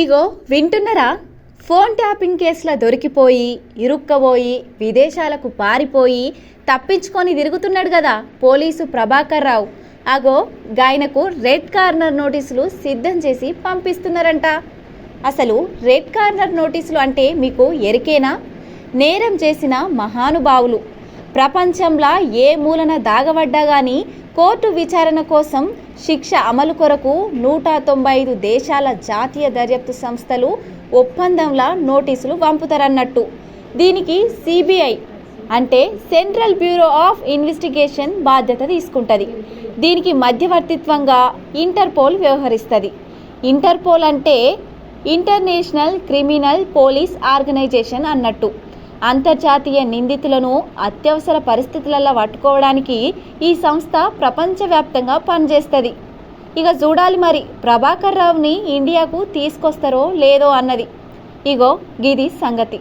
ఇగో వింటున్నారా? Phone tapping కేసులో దొరికిపోయి ఇరుక్కబోయి విదేశాలకు పారిపోయి తప్పించుకొని తిరుగుతున్నాడు కదా పోలీసు ప్రభాకర్ రావు అగో గాయనకు రెడ్ కార్నర్ నోటీసులు సిద్ధం చేసి పంపిస్తున్నారంట. అసలు రెడ్ కార్నర్ నోటీసులు అంటే మీకు ఎరికేనా? నేరం చేసిన మహానుభావులు. ప్రపంచంలా ఏ మూలన దాగబడ్డా గాని కోర్టు విచారణ కోసం శిక్ష అమలు కొరకు నూట తొంభై ఐదు దేశాల జాతీయ దర్యాప్తు సంస్థలు ఒప్పందంలా నోటీసులు పంపుతారన్నట్టు దీనికి సిబిఐ అంటే సెంట్రల్ బ్యూరో ఆఫ్ ఇన్వెస్టిగేషన్ బాధ్యత తీసుకుంటుంది. దీనికి మధ్యవర్తిత్వంగా ఇంటర్పోల్ వ్యవహరిస్తుంది. ఇంటర్పోల్ అంటే ఇంటర్నేషనల్ క్రిమినల్ పోలీస్ ఆర్గనైజేషన్ అన్నట్టు. అంతర్జాతీయ నిందితులను అత్యవసర పరిస్థితులలో పట్టుకోవడానికి ఈ సంస్థ ప్రపంచవ్యాప్తంగా పనిచేస్తుంది. ఇక చూడాలి మరి ప్రభాకర్ రావుని ఇండియాకు తీసుకొస్తారో లేదో అన్నది. ఇగో గిది సంగతి.